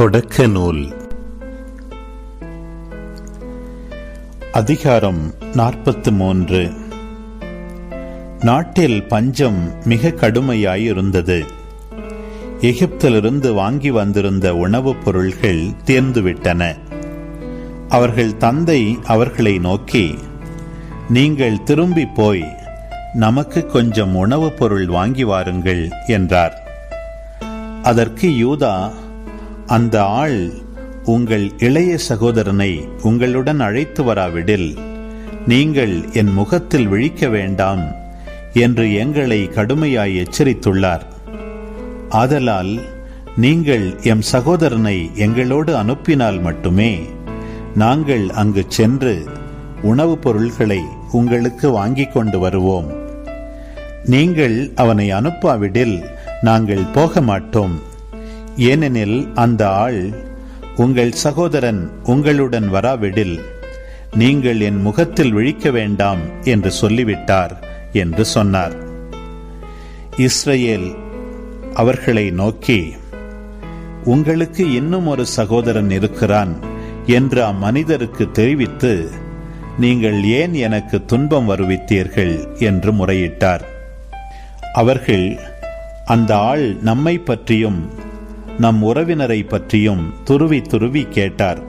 தொடக்க நூல் அதிகாரம் நாற்பத்து மூன்று நாட்டில் பஞ்சம் மிக கடுமையாயிருந்தது. எகிப்திலிருந்து வாங்கி வந்திருந்த உணவுப் பொருள்கள் தீர்ந்துவிட்டன. அவர்கள் தந்தை அவர்களை நோக்கி நீங்கள் திரும்பி போய் நமக்கு கொஞ்சம் உணவுப் பொருள் வாங்கி வாருங்கள் என்றார். அதற்கு யூதா அந்த ஆள் உங்கள் இளைய சகோதரனை உங்களுடன் அழைத்து வராவிடில் நீங்கள் என் முகத்தில் விழிக்க வேண்டாம் என்று எங்களை கடுமையாய் எச்சரித்துள்ளார். ஆதலால் நீங்கள் எம் சகோதரனை எங்களோடு அனுப்பினால் மட்டுமே நாங்கள் அங்கு சென்று உணவுப் பொருள்களை உங்களுக்கு வாங்கிக் கொண்டு வருவோம். நீங்கள் அவனை அனுப்பாவிடில் நாங்கள் போக மாட்டோம் ஏனெனில் அந்த ஆள் உங்கள் சகோதரன் உங்களுடன் வராவிடில் நீங்கள் என் முகத்தில் விழிக்க வேண்டாம் என்று சொல்லிவிட்டார் என்று சொன்னார். இஸ்ரேல் அவர்களை நோக்கி உங்களுக்கு இன்னும் ஒரு சகோதரன் இருக்கிறான் என்று அம்மனிதருக்கு தெரிவித்து நீங்கள் ஏன் எனக்கு துன்பம் வருவித்தீர்கள்? என்று முறையிட்டார். அவர்கள் அந்த ஆள் நம்மை பற்றியும் நம் உறவினரை பற்றியும் துருவி துருவி கேட்டார்.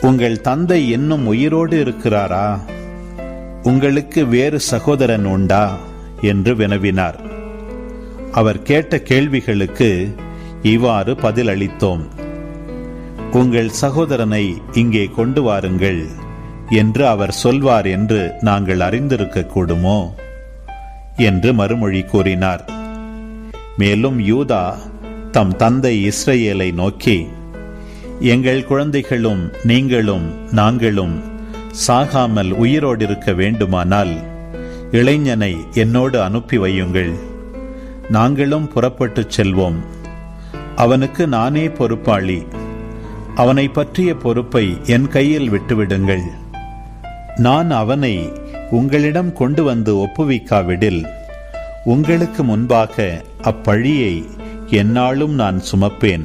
உங்கள் தந்தை இன்னும் உயிரோடு இருக்கிறாரா? உங்களுக்கு வேறு சகோதரன் உண்டா? என்று வினவினார். அவர் கேட்ட கேள்விகளுக்கு இவ்வாறு பதிலளித்தோம். உங்கள் சகோதரனை இங்கே கொண்டு வாருங்கள் என்று அவர் சொல்வார் என்று நாங்கள் அறிந்திருக்க கூடுமோ என்று மறுமொழி கூறினார். மேலும் யூதா தம் தந்தை இஸ்ரேலை நோக்கி எங்கள் குழந்தைகளும் நீங்களும் நாங்களும் சாகாமல் உயிரோடு இருக்க வேண்டுமானால் இளைஞனை என்னோடு அனுப்பி வையுங்கள். நாங்களும் புறப்பட்டுச் செல்வோம். அவனுக்கு நானே பொறுப்பாளி. அவனை பற்றிய பொறுப்பை என் கையில் விட்டுவிடுங்கள். நான் அவனை உங்களிடம் கொண்டு வந்து ஒப்புவிக்காவிடில் உங்களுக்கு முன்பாக அப்பழியை என்னாலும் நான் சுமப்பேன்.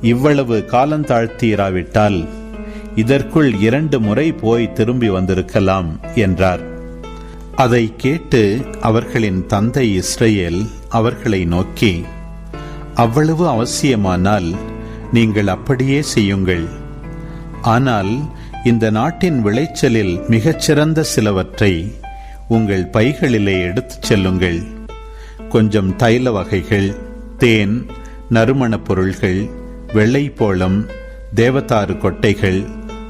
இவ்வளவு காலந்தாழ்த்தீராவிட்டால் இதற்குள் இரண்டு முறை போய் திரும்பி வந்திருக்கலாம் என்றார். அதை கேட்டு அவர்களின் தந்தை இஸ்ரேல் அவர்களை நோக்கி அவ்வளவு அவசியமானால் நீங்கள் அப்படியே செய்யுங்கள். ஆனால் இந்த நாட்டின் விளைச்சலில் மிகச்சிறந்த சிலவற்றை உங்கள் பைகளிலே எடுத்துச் செல்லுங்கள். கொஞ்சம் தைல வகைகள் தேன் நறுமணப் பொருள்கள் வெள்ளைப்போளம் தேவதாறு கொட்டைகள்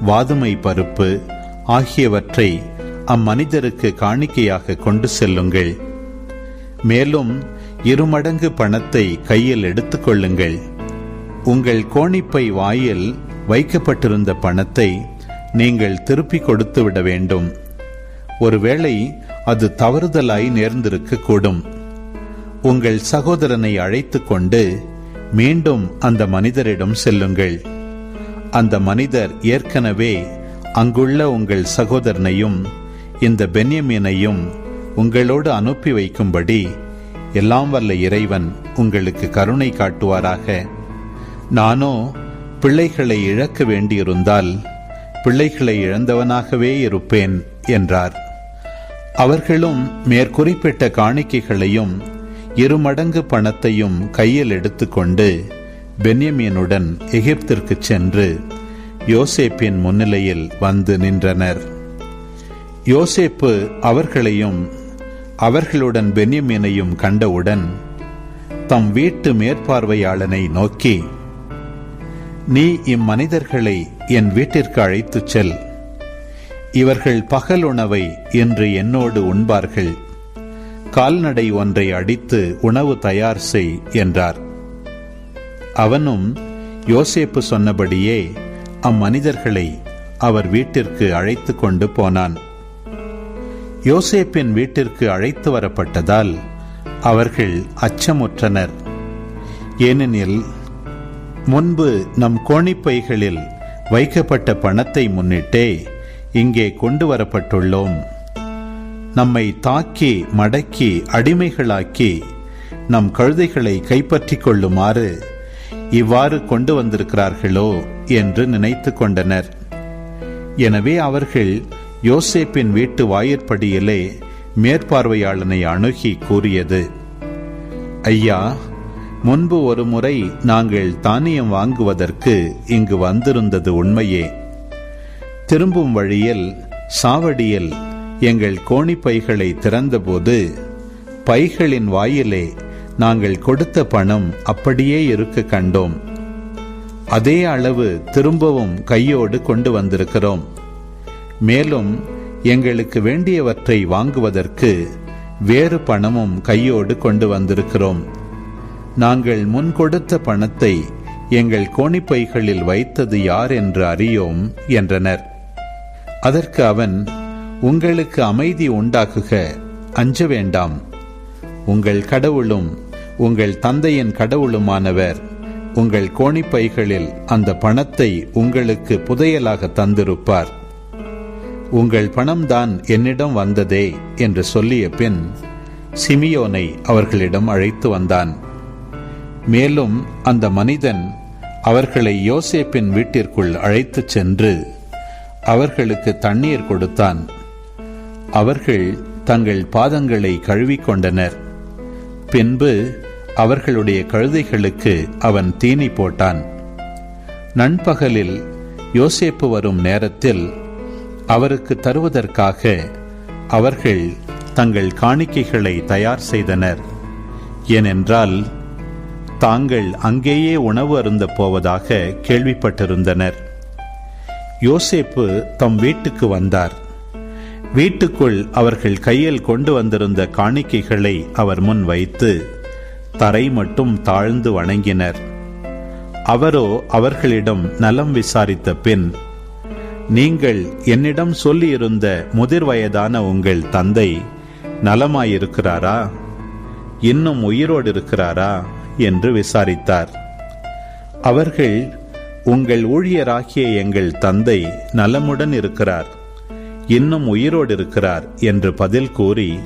வாதுமை பருப்பு ஆகியவற்றை அம்மனிதருக்கு காணிக்கையாக கொண்டு செல்லுங்கள். மேலும் இருமடங்கு பணத்தை கையில் எடுத்துக்கொள்ளுங்கள் உங்கள் கோணிப்பை வாயில் வைக்கப்பட்டிருந்த பணத்தை நீங்கள் திருப்பி கொடுத்துவிட வேண்டும். ஒருவேளை அது தவறுதலாய் நேர்ந்திருக்க கூடும். உங்கள் சகோதரனை அழைத்து கொண்டு மீண்டும் அந்த மனிதரிடம் செல்லுங்கள். அந்த மனிதர் ஏற்கனவே அங்குள்ள உங்கள் சகோதரனையும் இந்த பென்யமீனையும் உங்களோடு அனுப்பி வைக்கும்படி எல்லாம் வல்ல இறைவன் உங்களுக்கு கருணை காட்டுவாராக. நானோ பிள்ளைகளை இழக்க வேண்டியிருந்தால் பிள்ளைகளை இழந்தவனாகவே இருப்பேன் என்றார். அவர்களும் மேற்குறிப்பிட்ட காணிக்கைகளையும் இருமடங்கு பணத்தையும் கையில் எடுத்துக்கொண்டு பென்யமீனுடன் எகிப்திற்கு சென்று யோசேப்பின் முன்னிலையில் வந்து நின்றனர். யோசேப்பு அவர்களையும் அவர்களுடன் பென்யமீனையும் கண்டவுடன் தம் வீட்டு மேற்பார்வையாளனை நோக்கி நீ இம்மனிதர்களை என் வீட்டிற்கு அழைத்துச் செல். இவர்கள் பகல் உணவை இன்று என்னோடு உண்பார்கள். கால்நடை ஒன்றை அடித்து உணவு தயார் செய் என்றார். அவனும் யோசேப்பு சொன்னபடியே அம்மனிதர்களை அவர் வீட்டிற்கு அழைத்து கொண்டு போனான். யோசேப்பின் வீட்டிற்கு அழைத்து வரப்பட்டதால் அவர்கள் அச்சமுற்றனர். ஏனெனில் முன்பு நம் கோணிப்பைகளில் வைக்கப்பட்ட பணத்தை முன்னிட்டே இங்கே கொண்டு வரப்பட்டுள்ளோம். நம்மை தாக்கி மடக்கி அடிமைகளாக்கி நம் கழுதைகளை கைப்பற்றிக் கொள்ளுமாறு இவ்வாறு கொண்டு வந்திருக்கிறார்களோ என்று நினைத்து கொண்டனர். எனவே அவர்கள் யோசேப்பின் வீட்டு வாயிற்படியிலே மேற்பார்வையாளனை அணுகி கூறியது ஐயா முன்பு ஒரு முறை நாங்கள் தானியம் வாங்குவதற்கு இங்கு வந்திருந்தது உண்மையே. திரும்பும் வழியில் சாவடியில் எங்கள் கோணிப்பைகளை திறந்தபோது பைகளின் வாயிலே நாங்கள் கொடுத்த பணம் அப்படியே இருக்க கண்டோம். அதே அளவு திரும்பவும் கையோடு கொண்டு வந்திருக்கிறோம். மேலும் எங்களுக்கு வேண்டியவற்றை வாங்குவதற்கு வேறு பணமும் கையோடு கொண்டு வந்திருக்கிறோம். நாங்கள் முன் கொடுத்த பணத்தை எங்கள் கோணிப்பைகளில் வைத்தது யார் என்று அறியோம் என்றனர். அதற்கு அவன் உங்களுக்கு அமைதி உண்டாக்குக. அஞ்ச வேண்டாம். உங்கள் கடவுளும் உங்கள் தந்தையின் கடவுளுமானவர் உங்கள் கோணிப்பைகளில் அந்த பணத்தை உங்களுக்கு புதையலாக தந்திருப்பார். உங்கள் பணம்தான் என்னிடம் வந்ததே என்று சொல்லிய பின் சிமியோனை அவர்களிடம் அழைத்து வந்தான். மேலும் அந்த மனிதன் அவர்களை யோசேப்பின் வீட்டிற்குள் அழைத்துச் சென்று அவர்களுக்கு தண்ணீர் கொடுத்தான். அவர்கள் தங்கள் பாதங்களை கழுவிக்கொண்டனர். பின்பு அவர்களுடைய கழுதைகளுக்கு அவன் தீனி போட்டான். நண்பகலில் யோசேப்பு வரும் நேரத்தில் அவருக்கு தருவதற்காக அவர்கள் தங்கள் காணிக்கைகளை தயார் செய்தனர். ஏனென்றால் தாங்கள் அங்கேயே உணவு அருந்த போவதாக கேள்விப்பட்டிருந்தனர். யோசேப்பு தம் வீட்டுக்கு வந்தார். வீட்டுக்குள் அவர்கள் கையில் கொண்டு வந்திருந்த காணிக்கைகளை அவர் முன் வைத்து தரை மட்டும் தாழ்ந்து வணங்கினர். அவரோ அவர்களிடம் நலம் விசாரித்த பின் நீங்கள் என்னிடம் சொல்லியிருந்த முதிர் வயதான உங்கள் தந்தை நலமாயிருக்கிறாரா? இன்னும் உயிரோடு இருக்கிறாரா என்று விசாரித்தார். அவர்கள் உங்கள் ஊழியராகிய எங்கள் தந்தை நலமுடன் இருக்கிறார். இன்னும் உயிரோடு இருக்கிறார் என்று பதில் கூறி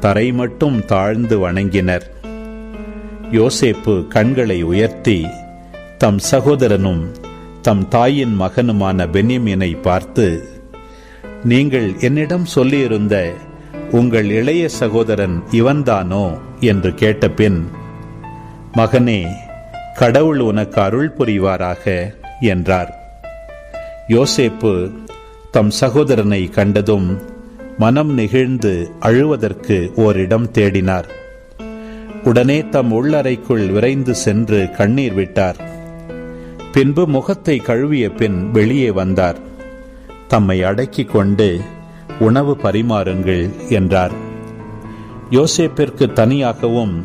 தரை மட்டும் தாழ்ந்து வணங்கினர். யோசேப்பு கண்களை உயர்த்தி தம் சகோதரனும் தம் தாயின் மகனுமான பென்யமீனை பார்த்து நீங்கள் என்னிடம் சொல்லியிருந்த உங்கள் இளைய சகோதரன் இவன்தானோ? என்று கேட்டபின் மகனே கடவுள் உனக்கு அருள் புரிவாராக என்றார். யோசேப்பு தம் சகோதரனை கண்டதும் மனம் நெகிழ்ந்து அழுவதற்கு ஓரிடம் தேடினார். உடனே தம் உள்ளறைக்குள் விரைந்து சென்று கண்ணீர் விட்டார். பின்பு முகத்தை கழுவிய பின் வெளியே வந்தார். தம்மை அடக்கிக் கொண்டு உணவு பரிமாறுங்கள் என்றார். யோசேப்பிற்கு தனியாகவும்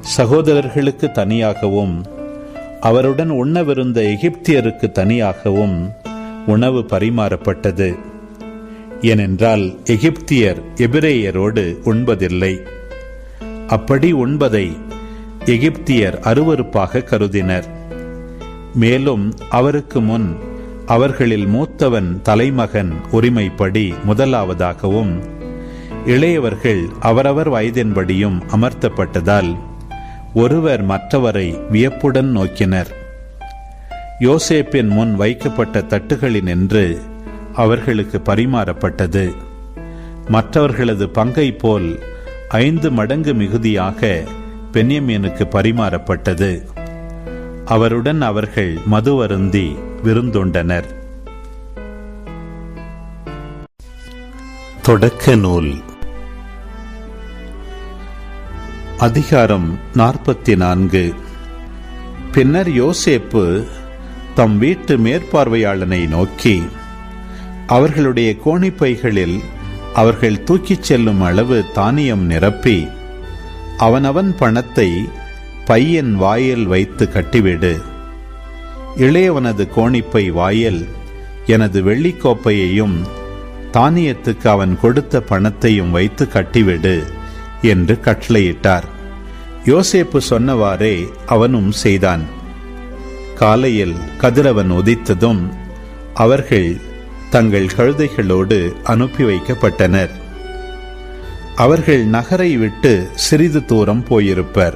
சகோதரர்களுக்கு தனியாகவும் அவருடன் உண்ணவிருந்த எகிப்தியருக்கு தனியாகவும் உணவு பரிமாறப்பட்டது. ஏனென்றால் எகிப்தியர் எபிரேயரோடு உண்பதில்லை. அப்படி உண்பதை எகிப்தியர் அருவறுப்பாக கருதினர். மேலும் அவருக்கு முன் அவர்களில் மூத்தவன் தலைமகன் உரிமைப்படி முதலாவதாகவும் இளையவர்கள் அவரவர் வயதின்படியும் அமர்த்தப்பட்டதால் ஒருவர் மற்றவரை வியப்புடன் நோக்கினர். யோசேப்பின் முன் வைக்கப்பட்ட தட்டுகளினின்று அவர்களுக்கு பரிமாறப்பட்டது. மற்றவர்களது பங்கை போல் ஐந்து மடங்கு மிகுதியாக பென்யமீனுக்கு பரிமாறப்பட்டது. அவருடன் அவர்கள் மதுவருந்தி விருந்துண்டனர். தொடக்க நூல். அதிகாரம் நாற்பத்தி நான்கு. பின்னர் யோசேப்பு தம் வீட்டு மேற்பார்வையாளனை நோக்கி அவர்களுடைய கோணிப்பைகளில் அவர்கள் தூக்கிச் செல்லும் அளவு தானியம் நிரப்பி அவனவன் பணத்தை பையன் வாயில் வைத்து கட்டிவிடு. இளையவனது கோணிப்பை வாயில் எனது வெள்ளிக்கோப்பையையும் தானியத்துக்கு அவன் கொடுத்த பணத்தையும் வைத்து கட்டிவிடு என்று கட்டளையிட்டார். யோசேப்பு சொன்னவாறே அவனும் செய்தான். காலையில் கதிரவன் உதித்ததும் அவர்கள் தங்கள் கழுதைகளோடு அனுப்பி வைக்கப்பட்டனர். அவர்கள் நகரை விட்டு சிறிது தூரம் போயிருப்பர்.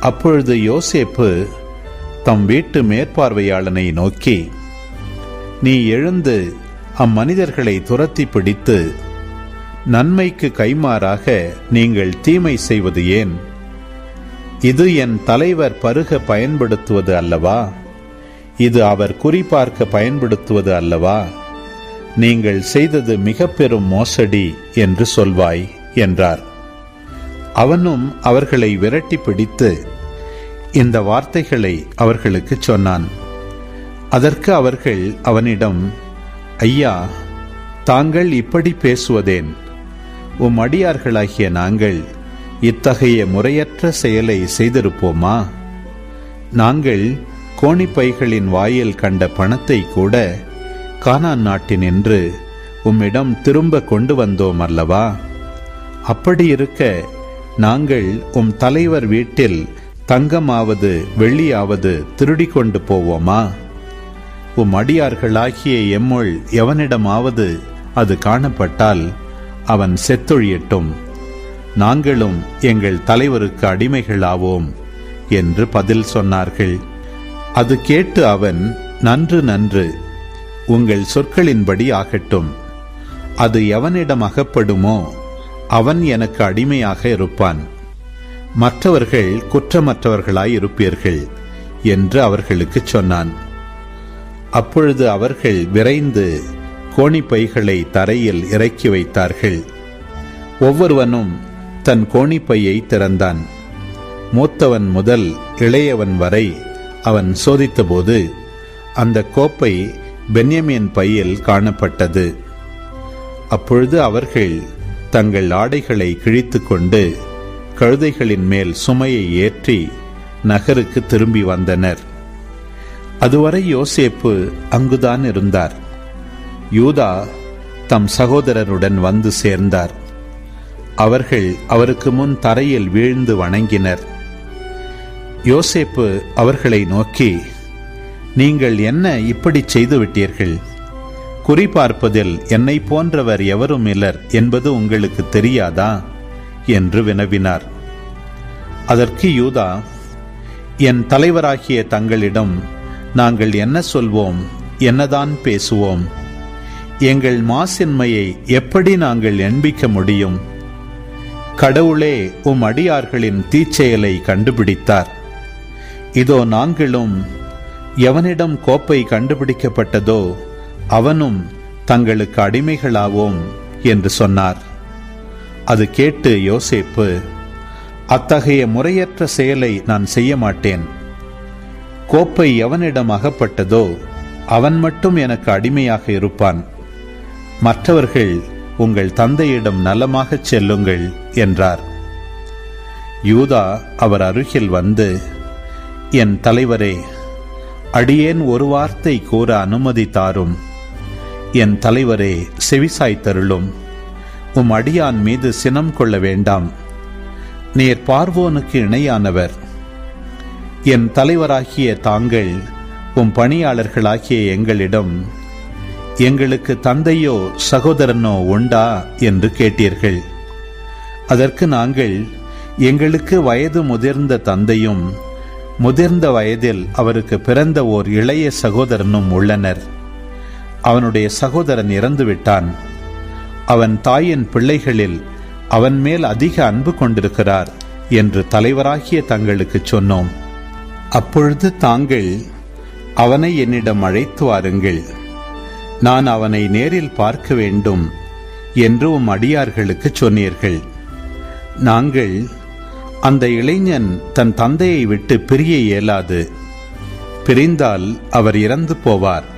அப்பொழுது யோசேப்பு தம் வீட்டு மேற்பார்வையாளனை நோக்கி நீ எழுந்து அம்மனிதர்களை துரத்தி பிடித்து நன்மைக்கு கைமாறாக நீங்கள் தீமை செய்வது ஏன்? இது என் தலைவர் பருக பயன்படுத்துவது அல்லவா? இது அவர் குறிபார்க்க பயன்படுத்துவது அல்லவா? நீங்கள் செய்தது மிக பெரும் மோசடி என்று சொல்வாய் என்றார். அவனும் அவர்களை விரட்டி பிடித்து இந்த வார்த்தைகளை அவர்களுக்கு சொன்னான். அதற்கு அவர்கள் அவனிடம் ஐயா தாங்கள் இப்படி பேசுவதேன்? உம் அடியார்களாகிய நாங்கள் இத்தகைய முறையற்ற செயலை செய்திருப்போமா? நாங்கள் கோணிப்பைகளின் வாயில் கண்ட பணத்தை கூட கானான் நாட்டினின்று உம்மிடம் திரும்ப கொண்டு வந்தோம் அல்லவா? அப்படியிருக்க நாங்கள் உம் தலைவர் வீட்டில் தங்கமாவது வெள்ளியாவது திருடி கொண்டு போவோமா? உம் அடியார்களாகிய எம்முள் எவனிடமாவது அது காணப்பட்டால் அவன் செத்தொழியட்டும். நாங்களும் எங்கள் தலைவருக்கு அடிமைகளாவோம் என்று பதில் சொன்னார்கள். அது கேட்டு அவன் நன்று நன்று உங்கள் சொற்களின்படி ஆகட்டும். அது எவனிடம் அகப்படுமோ அவன் எனக்கு அடிமையாக இருப்பான். மற்றவர்கள் குற்றமற்றவர்களாய் இருப்பீர்கள் என்று அவர்களுக்கு சொன்னான். அப்பொழுது அவர்கள் விரைந்து கோணிப்பைகளை தரையில் இறக்கி வைத்தார்கள். ஒவ்வொருவனும் தன் கோணிப்பையை திறந்தான். மூத்தவன் முதல் இளையவன் வரை அவன் சோதித்தபோது அந்த கோப்பை பென்யமின் பையில் காணப்பட்டது. அப்பொழுது அவர்கள் தங்கள் ஆடைகளை கிழித்துக்கொண்டு கழுதைகளின் மேல் சுமையை ஏற்றி நகருக்கு திரும்பி வந்தனர். அதுவரை யோசேப்பு அங்குதான் இருந்தார். யூதா தம் சகோதரருடன் வந்து சேர்ந்தார். அவர்கள் அவருக்கு முன் தரையில் வீழ்ந்து வணங்கினர். யோசேப்பு அவர்களை நோக்கி நீங்கள் என்ன இப்படி செய்துவிட்டீர்கள்? குறிபார்ப்பதில் என்னை போன்றவர் எவரும் இல்லர் என்பது உங்களுக்கு தெரியாதா? என்று வினவினார். அதற்கு யூதா என் தலைவராகிய தங்களிடம் நாங்கள் என்ன சொல்வோம்? என்னதான் பேசுவோம்? எங்கள் மாசின்மையை எப்படி நாங்கள் எண்பிக்க முடியும்? கடவுளே உம் அடியார்களின் தீச்செயலை கண்டுபிடித்தார். இதோ நாங்களும் எவனிடம் கோப்பை கண்டுபிடிக்கப்பட்டதோ அவனும் தங்களுக்கு அடிமைகளாவோம் என்று சொன்னார். அது கேட்டு யோசேப்பு அத்தகைய முறையற்ற செயலை நான் செய்ய மாட்டேன் கோப்பை எவனிடம் அகப்பட்டதோ அவன் மட்டும் எனக்கு அடிமையாக இருப்பான். மற்றவர்கள் உங்கள் தந்தையிடம் நலமாகச் செல்லுங்கள் என்றார். யூதா அவர் அருகில் வந்து என் தலைவரே அடியேன் ஒரு வார்த்தை கூற அனுமதி தாரும் என் தலைவரே செவிசாய்த்தருளும். உம் அடியான் மீது சினம் கொள்ள வேண்டாம். நீர் பார்வோனுக்கு இணையானவர். என் தலைவராகிய தாங்கள் உம் பணியாளர்களாகிய எங்களிடம் எங்களுக்கு தந்தையோ சகோதரனோ உண்டா என்று கேட்டீர்கள். அதற்கு நாங்கள் எங்களுக்கு வயது முதிர்ந்த தந்தையும் முதிர்ந்த வயதில் அவருக்கு பிறந்த ஓர் இளைய சகோதரனும் உள்ளனர். அவனுடைய சகோதரன் இறந்துவிட்டான். அவன் தாயின் பிள்ளைகளில் அவன் மேல் அதிக அன்பு கொண்டிருக்கிறார் என்று தலைவராகிய தங்களுக்கு சொன்னோம். அப்பொழுது தாங்கள் அவனை என்னிடம் அழைத்து வாருங்கள். நான் அவனை நேரில் பார்க்க வேண்டும் என்று உம் அடியார்களுக்கு சொன்னீர்கள். நாங்கள் அந்த இளைஞன் தன் தந்தையை விட்டு பிரிய இயலாது. பிரிந்தால் அவர் இறந்து போவார்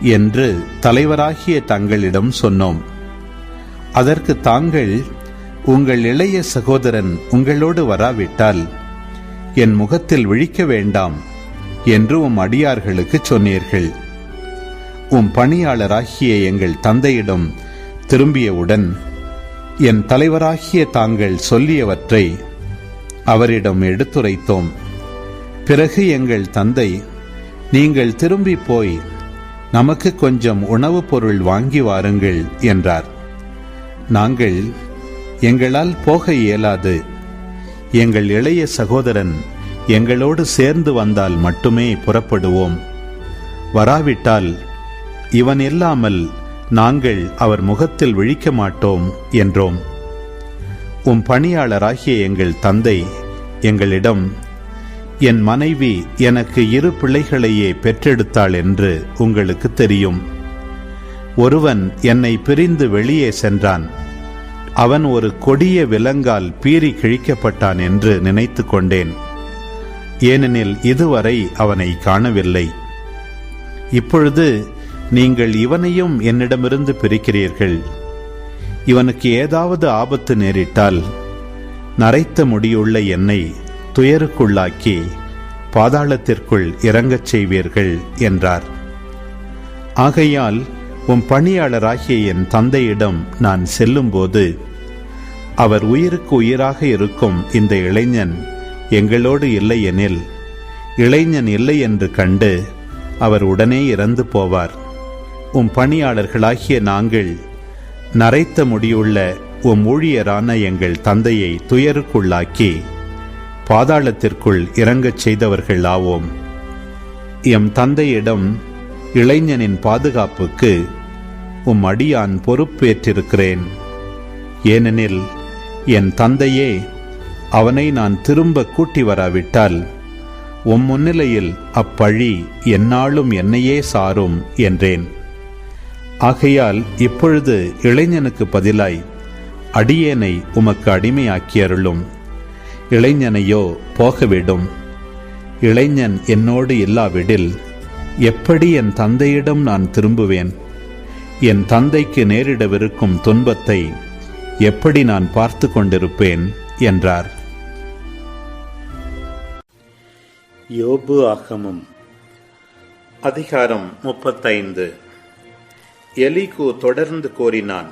என்று தலைவராகிய தங்களிடம் சொன்னோம். அதற்கு தாங்கள் உங்கள் இளைய சகோதரன் உங்களோடு வராவிட்டால் என் முகத்தில் விழிக்க வேண்டாம் என்று உம் அடியார்களுக்கு சொன்னீர்கள். உம் பணியாளராகிய எங்கள் தந்தையிடம் திரும்பியவுடன் என் தலைவராகிய தாங்கள் சொல்லியவற்றை அவரிடம் எடுத்துரைத்தோம். பிறகு எங்கள் தந்தை நீங்கள் திரும்பி போய் நமக்கு கொஞ்சம் உணவுப் பொருள் வாங்கி வாருங்கள் என்றார். நாங்கள் எங்களால் போக இயலாது. எங்கள் இளைய சகோதரன் எங்களோடு சேர்ந்து வந்தால் மட்டுமே புறப்படுவோம். வராவிட்டால் இவன் இல்லாமல் நாங்கள் அவர் முகத்தில் விழிக்க மாட்டோம் என்றோம். உம் பணியாளராகிய எங்கள் தந்தை எங்களிடம் என் மனைவி எனக்கு இரு பிள்ளைகளையே பெற்றெடுத்தாள் என்று உங்களுக்கு தெரியும். ஒருவன் என்னை பிரிந்து வெளியே சென்றான். அவன் ஒரு கொடிய விலங்கால் பீறி கிழிக்கப்பட்டான் என்று நினைத்து கொண்டேன். ஏனெனில் இதுவரை அவனை காணவில்லை. இப்பொழுது நீங்கள் இவனையும் என்னிடமிருந்து பிரிக்கிறீர்கள். இவனுக்கு ஏதாவது ஆபத்து நேரிட்டால் நரைத்த முடியுள்ள என்னை துயருக்குள்ளாக்கி பாதாளத்திற்குள் இறங்கச் செய்வீர்கள் என்றார். ஆகையால் உம் பணியாளராகிய என் தந்தையிடம் நான் செல்லும்போது அவர் உயிருக்கு உயிராக இருக்கும் இந்த இளைஞன் எங்களோடு இல்லை எனில் இளைஞன் இல்லை என்று கண்டு அவர் உடனே இறந்து போவார். உம் பணியாளர்களாகிய நாங்கள் நரைத்த முடியுள்ள உம் ஊழியரான எங்கள் தந்தையை துயருக்குள்ளாக்கி பாதாளத்திற்குள் இறங்கச் செய்தவர்கள் ஆவோம். எம் தந்தையிடம் இளைஞனின் பாதுகாப்புக்கு உம் அடியான் பொறுப்பேற்றிருக்கிறேன். ஏனெனில் என் தந்தையே அவனை நான் திரும்ப கூட்டி வராவிட்டால் உம் முன்னிலையில் அப்பழி என்னாலும் என்னையே சாரும் என்றேன். ஆகையால் இப்பொழுது இளைஞனுக்கு பதிலாய் அடியேனை உமக்கு அடிமையாக்கியருளும். இளைஞனையோ போகவிடும். இளைஞன் என்னோடு இல்லாவிடில் எப்படி என் தந்தையிடம் நான் திரும்புவேன்? என் தந்தைக்கு நேரிடவிருக்கும் துன்பத்தை எப்படி நான் பார்த்து கொண்டிருப்பேன்? என்றார். யோபு ஆகமம் அதிகாரம் முப்பத்தைந்து. எலிகு தொடர்ந்து கோரினான்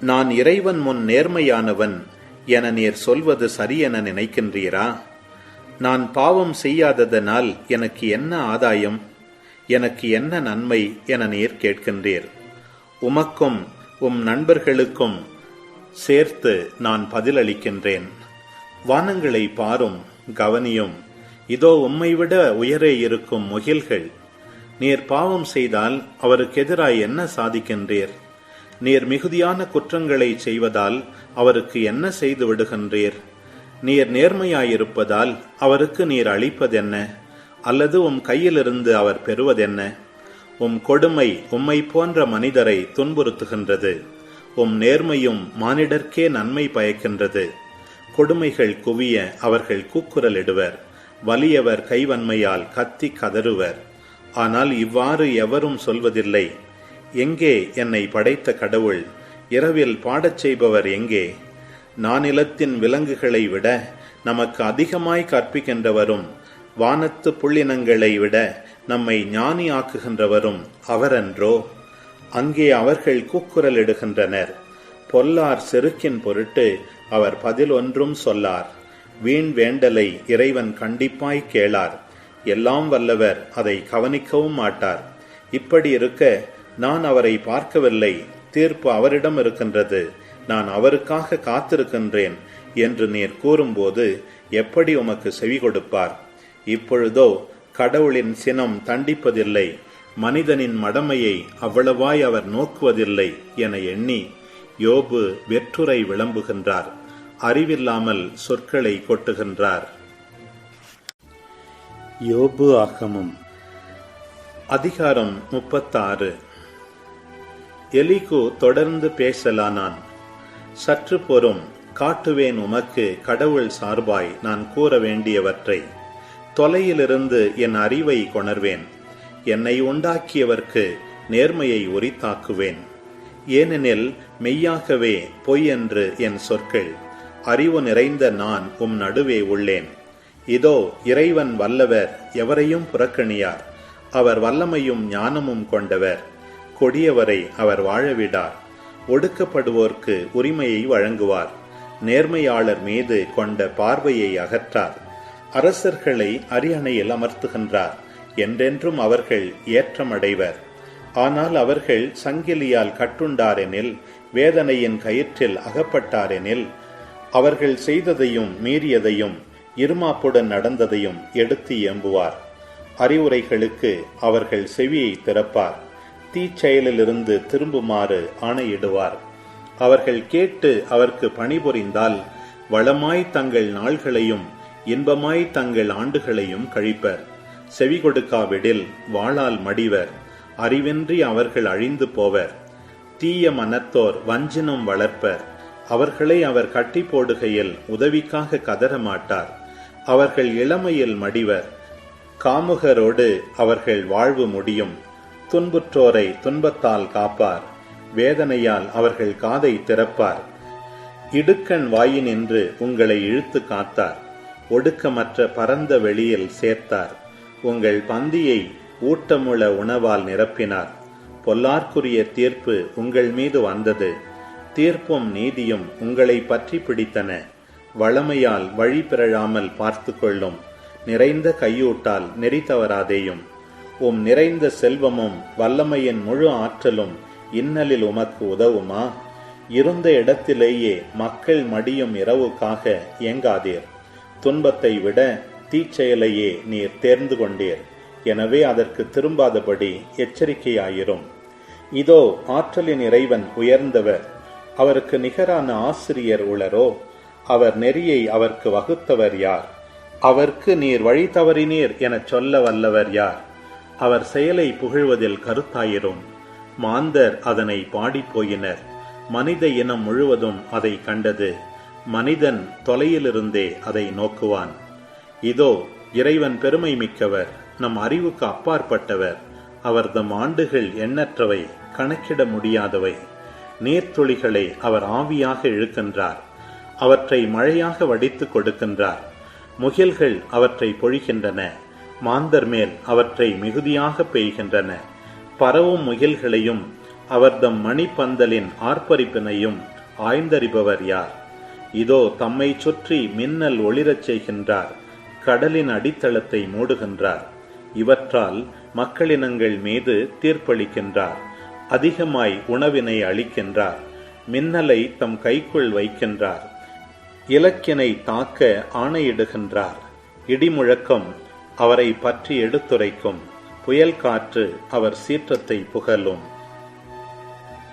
நான் இறைவன் முன் நேர்மையானவன் என நீர் சொல்வது சரியென நினைக்கின்றீரா? நான் பாவம் செய்யாததனால் எனக்கு என்ன ஆதாயம்? எனக்கு என்ன நன்மை என நீர் கேட்கின்றீர். உமக்கும் உம் நண்பர்களுக்கும் சேர்த்து நான் பதிலளிக்கின்றேன். வானங்களை பாரும் கவனியும். இதோ உம்மை விட உயரே இருக்கும் முகில்கள். நீர் பாவம் செய்தால் அவருக்கு எதிராய் என்ன சாதிக்கின்றீர்? நீர் மிகுதியான குற்றங்களை செய்வதால் அவருக்கு என்ன செய்து விடுகின்றீர்? நீர் நேர்மையாயிருப்பதால் அவருக்கு நீர் அளிப்பதென்ன? அல்லது உம் கையிலிருந்து அவர் பெறுவதென்ன? உம் கொடுமை உம்மை போன்ற மனிதரை துன்புறுத்துகின்றது. உம் நேர்மையும் மானிடர்க்கே நன்மை பயக்கின்றது. கொடுமைகள் குவிய அவர்கள் கூக்குரலிடுவர். வலியவர் கைவன்மையால் கத்தி கதறுவர். ஆனால் இவ்வாறு எவரும் சொல்வதில்லை. எங்கே என்னை படைத்த கடவுள்? இரவில் பாடச் செய்பவர் எங்கே? நானிலத்தின் விலங்குகளை விட நமக்கு அதிகமாய் கற்பிக்கின்றவரும் வானத்து புள்ளினங்களை விட நம்மை ஞானி ஆக்குகின்றவரும் அவரன்றோ? அங்கே அவர்கள் கூக்குரலிடுகின்றனர் பொல்லார் செருக்கின் பொருட்டு அவர் பதில் ஒன்றும் சொல்லார். வீண் வேண்டலை இறைவன் கண்டிப்பாய் கேளார். எல்லாம் வல்லவர் அதை கவனிக்கவும் மாட்டார். இப்படி இருக்க நான் அவரை பார்க்கவில்லை. தீர்ப்பு அவரிடம் இருக்கின்றது. நான் அவருக்காக காத்திருக்கின்றேன் என்று நீர் கூறும்போது எப்படி உமக்கு செவி கொடுப்பார்? இப்பொழுதோ கடவுளின் சினம் தண்டிப்பதில்லை. மனிதனின் மடமையை அவ்வளவாய் அவர் நோக்குவதில்லை என எண்ணி யோபு வெற்றுரை விளம்புகின்றார். அறிவில்லாமல் சொற்களை கொட்டுகின்றார். யோபு ஆகமும். அதிகாரம் முப்பத்தாறு. எலிகு தொடர்ந்து பேசலானான். சற்று பொறும் காட்டுவேன் உமக்கு கடவுள் சார்பாய் நான் கூற வேண்டியவற்றை. தொலையிலிருந்து என் அறிவை கொணர்வேன். என்னை உண்டாக்கியவர்க்கு நேர்மையை உரித்தாக்குவேன். ஏனெனில் மெய்யாகவே பொய் என்று என் சொற்கள். அறிவு நிறைந்த நான் உம் நடுவே உள்ளேன். இதோ இறைவன் வல்லவர் எவரையும் புறக்கணியார். அவர் வல்லமையும் ஞானமும் கொண்டவர். கொடியவரை அவர் வாழவிடார். ஒடுக்கப்படுவோர்க்கு உரிமையை வழங்குவார். நேர்மையாளர் மீது கொண்ட பார்வையை அகற்றார். அரசர்களை அரியணையில் அமர்த்துகின்றார். என்றென்றும் அவர்கள் ஏற்றமடைவர். ஆனால் அவர்கள் சங்கிலியால் கட்டுண்டாரெனில் வேதனையின் கயிற்றில் அகப்பட்டாரெனில் அவர்கள் செய்ததையும் மீறியதையும் இருமாப்புடன் நடந்ததையும் எடுத்து எம்புவார் அறிவுரைகளுக்கு அவர்கள் செவியை திறப்பார். தீச்செயலிலிருந்து திரும்புமாறு ஆணையிடுவார். அவர்கள் கேட்டு அவர்க்கு பணிபுரிந்தால் வளமாய் தங்கள் நாள்களையும் இன்பமாய் தங்கள் ஆண்டுகளையும் கழிப்பர். செவி கொடுக்காவிடில் வாளால் மடிவர். அறிவின்றி அவர்கள் அழிந்து போவர். தீய மனத்தோர் வஞ்சினம் வளர்ப்பர். அவர்களை அவர் கட்டி போடுகையில் உதவிக்காக கதற மாட்டார் அவர்கள் இளமையில் மடிவர். காமுகரோடு அவர்கள் வாழ்வு முடியும். துன்புற்றோரை துன்பத்தால் காப்பார். வேதனையால் அவர்கள் காதை திறப்பார். இடுக்கண் வாயினின்று உங்களை இழுத்து காத்தார். ஒடுக்கமற்ற பரந்த வெளியில் சேர்த்தார். உங்கள் பந்தியை ஊட்டமுள்ள உணவால் நிரப்பினார். பொல்லார்க்குரிய தீர்ப்பு உங்கள் மீது வந்தது. தீர்ப்பும் நீதியும் உங்களை பற்றி பிடித்தன. வளமையால் வழி பிறழாமல் பார்த்து கொள்ளும் நிறைந்த கையூட்டால் நெறி தவறாதேயும். உம் நிறைந்த செல்வமும் வல்லமையின் முழு ஆற்றலும் இன்னலில் உமக்கு உதவுமா? இருந்த இடத்திலேயே மக்கள் மடியும் இரவுக்காக இயங்காதீர். துன்பத்தை விட தீச்செயலையே நீர் தேர்ந்து கொண்டீர். எனவே அதற்கு திரும்பாதபடி எச்சரிக்கையாயிரும். இதோ ஆற்றலின் இறைவன் உயர்ந்தவர். அவருக்கு நிகரான ஆசிரியர் உளரோ? அவர் நெறியை அவர்க்கு வகுத்தவர் யார்? அவர்க்கு நீர் வழி தவறினீர் எனச் சொல்ல வல்லவர் யார்? அவர் செயலை புகழ்வதில் கருத்தாயிரும். மாந்தர் அதனை பாடிப் போயினர். மனித இனம் முழுவதும் அதை கண்டது. மனிதன் தொலையிலிருந்தே அதை நோக்குவான். இதோ இறைவன் பெருமை மிக்கவர் நம் அறிவுக்கு அப்பாற்பட்டவர். அவர்தம் ஆண்டுகள் எண்ணற்றவை கணக்கிட முடியாதவை. நீர்த்துளிகளை அவர் ஆவியாக இழுக்கின்றார். அவற்றை மழையாக வடித்து கொடுக்கின்றார். முகில்கள் அவற்றை பொழிகின்றன. மாந்தர் மேல் அவற்றை மிகுதியாக பெய்கின்றன. பரவும் முகில்களையும் அவர்தம் மணிப்பந்தலின் ஆர்ப்பரிப்பினையும் ஆய்ந்தறிபவர் யார்? இதோ தம்மை சுற்றி மின்னல் ஒளிரச் செய்கின்றார். கடலின் அடித்தளத்தை மூடுகின்றார். இவற்றால் மக்களினங்கள் மீது தீர்ப்பளிக்கின்றார். அதிகமாய் உணவினை அளிக்கின்றார். மின்னலை தம் கைக்குள் வைக்கின்றார். இலக்கினை தாக்க ஆணையிடுகின்றார். இடிமுழக்கம் அவரை பற்றி எடுத்துரைக்கும். புயல் காற்று அவர் சீற்றத்தை புகழும்